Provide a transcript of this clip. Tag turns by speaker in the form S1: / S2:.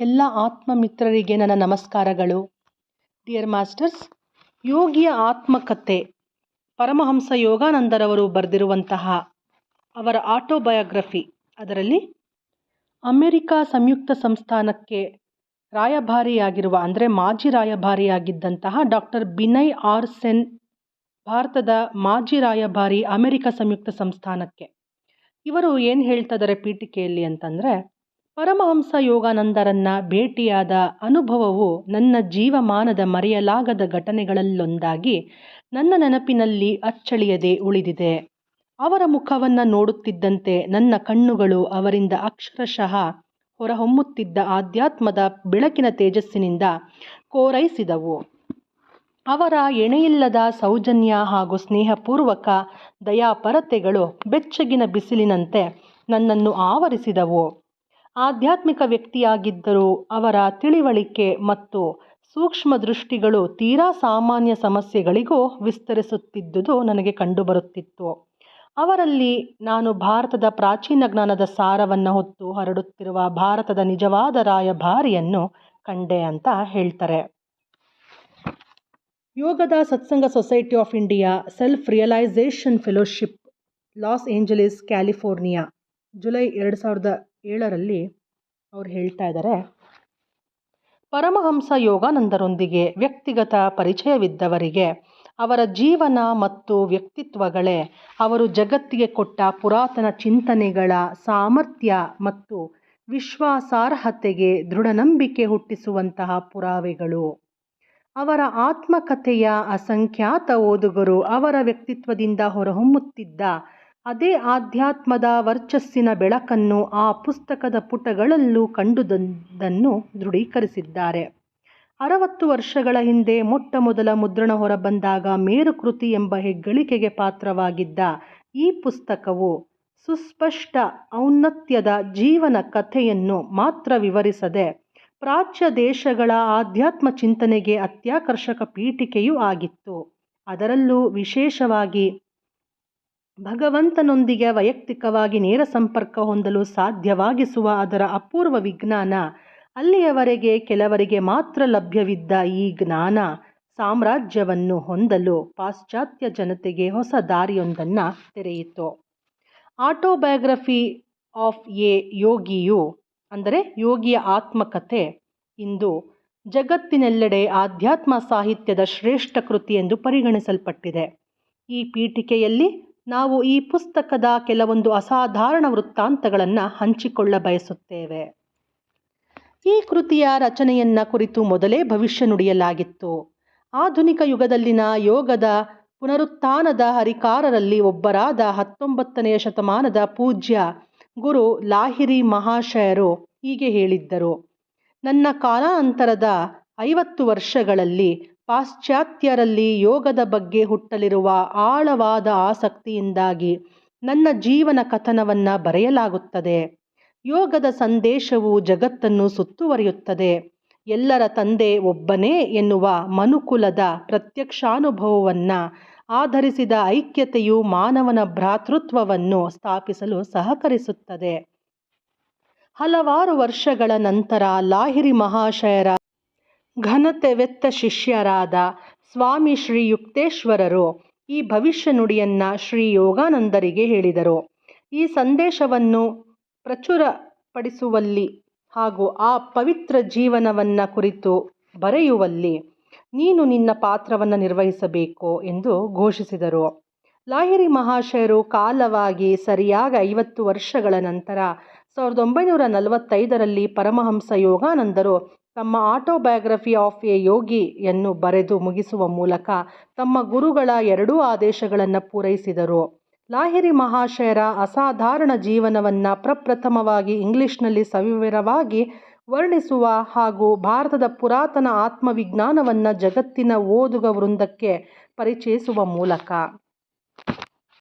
S1: ಎಲ್ಲ ಆತ್ಮ ಮಿತ್ರರಿಗೆ ನನ್ನ ನಮಸ್ಕಾರಗಳು. ಡಿಯರ್ ಮಾಸ್ಟರ್ಸ್ ಯೋಗಿಯ ಆತ್ಮಕಥೆ, ಪರಮಹಂಸ ಯೋಗಾನಂದರವರು ಬರೆದಿರುವಂತಹ ಅವರ ಆಟೋಬಯೋಗ್ರಫಿ ಅದರಲ್ಲಿ ಅಮೆರಿಕ ಸಂಯುಕ್ತ ಸಂಸ್ಥಾನಕ್ಕೆ ರಾಯಭಾರಿಯಾಗಿರುವ, ಅಂದರೆ ಮಾಜಿ ರಾಯಭಾರಿಯಾಗಿದ್ದಂತಹ ಡಾಕ್ಟರ್ ಬಿನಯ್ ಆರ್ ಸೆನ್, ಭಾರತದ ಮಾಜಿ ರಾಯಭಾರಿ ಅಮೆರಿಕ ಸಂಯುಕ್ತ ಸಂಸ್ಥಾನಕ್ಕೆ. ಇವರು ಏನು ಹೇಳ್ತಾ ಇದ್ದಾರೆ ಪೀಠಿಕೆಯಲ್ಲಿ ಅಂತಂದರೆ ಪರಮಹಂಸ ಯೋಗಾನಂದರನ್ನ ಭೇಟಿಯಾದ ಅನುಭವವು ನನ್ನ ಜೀವಮಾನದ ಮರೆಯಲಾಗದ ಘಟನೆಗಳಲ್ಲೊಂದಾಗಿ ನನ್ನ ನೆನಪಿನಲ್ಲಿ ಅಚ್ಚಳಿಯದೆ ಉಳಿದಿದೆ. ಅವರ ಮುಖವನ್ನು ನೋಡುತ್ತಿದ್ದಂತೆ ನನ್ನ ಕಣ್ಣುಗಳು ಅವರಿಂದ ಅಕ್ಷರಶಃ ಹೊರಹೊಮ್ಮುತ್ತಿದ್ದ ಆಧ್ಯಾತ್ಮದ ಬೆಳಕಿನ ತೇಜಸ್ಸಿನಿಂದ ಕೋರೈಸಿದವು. ಅವರ ಎಣೆಯಿಲ್ಲದ ಸೌಜನ್ಯ ಹಾಗೂ ಸ್ನೇಹಪೂರ್ವಕ ದಯಾಪರತೆಗಳು ಬೆಚ್ಚಗಿನ ಬಿಸಿಲಿನಂತೆ ನನ್ನನ್ನು ಆವರಿಸಿದವು. ಆಧ್ಯಾತ್ಮಿಕ ವ್ಯಕ್ತಿಯಾಗಿದ್ದರೂ ಅವರ ತಿಳಿವಳಿಕೆ ಮತ್ತು ಸೂಕ್ಷ್ಮ ದೃಷ್ಟಿಗಳು ತೀರಾ ಸಾಮಾನ್ಯ ಸಮಸ್ಯೆಗಳಿಗೂ ವಿಸ್ತರಿಸುತ್ತಿದ್ದುದು ನನಗೆ ಕಂಡುಬರುತ್ತಿತ್ತು. ಅವರಲ್ಲಿ ನಾನು ಭಾರತದ ಪ್ರಾಚೀನ ಜ್ಞಾನದ ಸಾರವನ್ನು ಹೊತ್ತು ಹರಡುತ್ತಿರುವ ಭಾರತದ ನಿಜವಾದ ರಾಯಭಾರಿಯನ್ನು ಕಂಡೆ ಅಂತ ಹೇಳ್ತಾರೆ. Yogoda Satsanga society of India, self realization fellowship, Los Angeles, California. July ಎರಡು ಸಾವಿರದ ಏಳರಲ್ಲಿ ಅವ್ರು ಹೇಳ್ತಾ ಇದ್ದಾರೆ ಪರಮಹಂಸ ಯೋಗಾನಂದರೊಂದಿಗೆ ವ್ಯಕ್ತಿಗತ ಪರಿಚಯವಿದ್ದವರಿಗೆ, ಅವರ ಜೀವನ ಮತ್ತು ವ್ಯಕ್ತಿತ್ವಗಳೇ ಅವರು ಜಗತ್ತಿಗೆ ಕೊಟ್ಟ ಪುರಾತನ ಚಿಂತನೆಗಳ ಸಾಮರ್ಥ್ಯ ಮತ್ತು ವಿಶ್ವಾಸಾರ್ಹತೆಗೆ ದೃಢನಂಬಿಕೆ ಹುಟ್ಟಿಸುವಂತಹ ಪುರಾವೆಗಳು. ಅವರ ಆತ್ಮಕಥೆಯ ಅಸಂಖ್ಯಾತ ಓದುಗರು ಅವರ ವ್ಯಕ್ತಿತ್ವದಿಂದ ಹೊರಹೊಮ್ಮುತ್ತಿದ್ದ ಅದೇ ಆಧ್ಯಾತ್ಮದ ವರ್ಚಸ್ಸಿನ ಬೆಳಕನ್ನು ಆ ಪುಸ್ತಕದ ಪುಟಗಳಲ್ಲೂ ಕಂಡುದನ್ನು ದೃಢೀಕರಿಸಿದ್ದಾರೆ. ಅರವತ್ತು ವರ್ಷಗಳ ಹಿಂದೆ ಮೊಟ್ಟ ಮೊದಲ ಮುದ್ರಣ ಹೊರಬಂದಾಗ ಮೇರುಕೃತಿ ಎಂಬ ಹೆಗ್ಗಳಿಕೆಗೆ ಪಾತ್ರವಾಗಿದ್ದ ಈ ಪುಸ್ತಕವು ಸುಸ್ಪಷ್ಟ ಔನ್ನತ್ಯದ ಜೀವನ ಕಥೆಯನ್ನು ಮಾತ್ರ ವಿವರಿಸದೆ ಪ್ರಾಚ್ಯ ದೇಶಗಳ ಆಧ್ಯಾತ್ಮ ಚಿಂತನೆಗೆ ಅತ್ಯಾಕರ್ಷಕ ಪೀಠಿಕೆಯೂ ಆಗಿತ್ತು. ಅದರಲ್ಲೂ ವಿಶೇಷವಾಗಿ ಭಗವಂತನೊಂದಿಗೆ ವೈಯಕ್ತಿಕವಾಗಿ ನೇರ ಸಂಪರ್ಕ ಹೊಂದಲು ಸಾಧ್ಯವಾಗಿಸುವ ಅದರ ಅಪೂರ್ವ ವಿಜ್ಞಾನ, ಅಲ್ಲಿಯವರೆಗೆ ಕೆಲವರಿಗೆ ಮಾತ್ರ ಲಭ್ಯವಿದ್ದ ಈ ಜ್ಞಾನ ಸಾಮ್ರಾಜ್ಯವನ್ನು ಹೊಂದಲು ಪಾಶ್ಚಾತ್ಯ ಜನತೆಗೆ ಹೊಸ ದಾರಿಯೊಂದನ್ನು ತೆರೆಯಿತು. ಆಟೋಬಯೋಗ್ರಫಿ ಆಫ್ ಎ ಯೋಗಿಯು, ಅಂದರೆ ಯೋಗಿಯ ಆತ್ಮಕಥೆ, ಇಂದು ಜಗತ್ತಿನೆಲ್ಲೆಡೆ ಆಧ್ಯಾತ್ಮ ಸಾಹಿತ್ಯದ ಶ್ರೇಷ್ಠ ಕೃತಿ ಎಂದು ಪರಿಗಣಿಸಲ್ಪಟ್ಟಿದೆ. ಈ ಪೀಠಿಕೆಯಲ್ಲಿ ನಾವು ಈ ಪುಸ್ತಕದ ಕೆಲವೊಂದು ಅಸಾಧಾರಣ ವೃತ್ತಾಂತಗಳನ್ನು ಹಂಚಿಕೊಳ್ಳ ಬಯಸುತ್ತೇವೆ. ಈ ಕೃತಿಯ ರಚನೆಯನ್ನ ಕುರಿತು ಮೊದಲೇ ಭವಿಷ್ಯ ನುಡಿಯಲಾಗಿತ್ತು. ಆಧುನಿಕ ಯುಗದಲ್ಲಿನ ಯೋಗದ ಪುನರುತ್ಥಾನದ ಹರಿಕಾರರಲ್ಲಿ ಒಬ್ಬರಾದ ಹತ್ತೊಂಬತ್ತನೆಯ ಶತಮಾನದ ಪೂಜ್ಯ ಗುರು ಲಾಹಿರಿ ಮಹಾಶಯರು ಹೀಗೆ ಹೇಳಿದ್ದರು, ನನ್ನ ಕಾಲಾಂತರದ ಐವತ್ತು ವರ್ಷಗಳಲ್ಲಿ ಪಾಶ್ಚಾತ್ಯರಲ್ಲಿ ಯೋಗದ ಬಗ್ಗೆ ಹುಟ್ಟಲಿರುವ ಆಳವಾದ ಆಸಕ್ತಿಯಿಂದಾಗಿ ನನ್ನ ಜೀವನ ಕಥನವನ್ನು ಬರೆಯಲಾಗುತ್ತದೆ. ಯೋಗದ ಸಂದೇಶವು ಜಗತ್ತನ್ನು ಸುತ್ತುವರಿಯುತ್ತದೆ. ಎಲ್ಲರ ತಂದೆ ಒಬ್ಬನೇ ಎನ್ನುವ ಮನುಕುಲದ ಪ್ರತ್ಯಕ್ಷಾನುಭವವನ್ನು ಆಧರಿಸಿದ ಐಕ್ಯತೆಯು ಮಾನವನ ಭ್ರಾತೃತ್ವವನ್ನು ಸ್ಥಾಪಿಸಲು ಸಹಕರಿಸುತ್ತದೆ. ಹಲವಾರು ವರ್ಷಗಳ ನಂತರ ಲಾಹಿರಿ ಮಹಾಶಯರ ಘನತೆವೆತ್ತ ಶಿಷ್ಯರಾದ ಸ್ವಾಮಿ ಶ್ರೀ ಯುಕ್ತೇಶ್ವರರು ಈ ಭವಿಷ್ಯ ನುಡಿಯನ್ನು ಶ್ರೀ ಯೋಗಾನಂದರಿಗೆ ಹೇಳಿದರು. ಈ ಸಂದೇಶವನ್ನು ಪ್ರಚುರಪಡಿಸುವಲ್ಲಿ ಹಾಗೂ ಆ ಪವಿತ್ರ ಜೀವನವನ್ನು ಕುರಿತು ಬರೆಯುವಲ್ಲಿ ನೀನು ನಿನ್ನ ಪಾತ್ರವನ್ನು ನಿರ್ವಹಿಸಬೇಕು ಎಂದು ಘೋಷಿಸಿದರು. ಲಾಹಿರಿ ಮಹಾಶಯರು ಕಾಲವಾಗಿ ಸರಿಯಾಗಿ ಐವತ್ತು ವರ್ಷಗಳ ನಂತರ ಸಾವಿರದ ಒಂಬೈನೂರ ನಲವತ್ತೈದರಲ್ಲಿ ಪರಮಹಂಸ ಯೋಗಾನಂದರು ತಮ್ಮ ಆಟೋಬಯೋಗ್ರಫಿ ಆಫ್ ಎ ಯೋಗಿಯನ್ನು ಬರೆದು ಮುಗಿಸುವ ಮೂಲಕ ತಮ್ಮ ಗುರುಗಳ ಎರಡೂ ಆದೇಶಗಳನ್ನು ಪೂರೈಸಿದರು. ಲಾಹಿರಿ ಮಹಾಶಯರ ಅಸಾಧಾರಣ ಜೀವನವನ್ನು ಪ್ರಪ್ರಥಮವಾಗಿ ಇಂಗ್ಲಿಷ್ನಲ್ಲಿ ಸವಿವರವಾಗಿ ವರ್ಣಿಸುವ ಹಾಗೂ ಭಾರತದ ಪುರಾತನ ಆತ್ಮವಿಜ್ಞಾನವನ್ನು ಜಗತ್ತಿನ ಓದುಗ ವೃಂದಕ್ಕೆ ಪರಿಚಯಿಸುವ ಮೂಲಕ.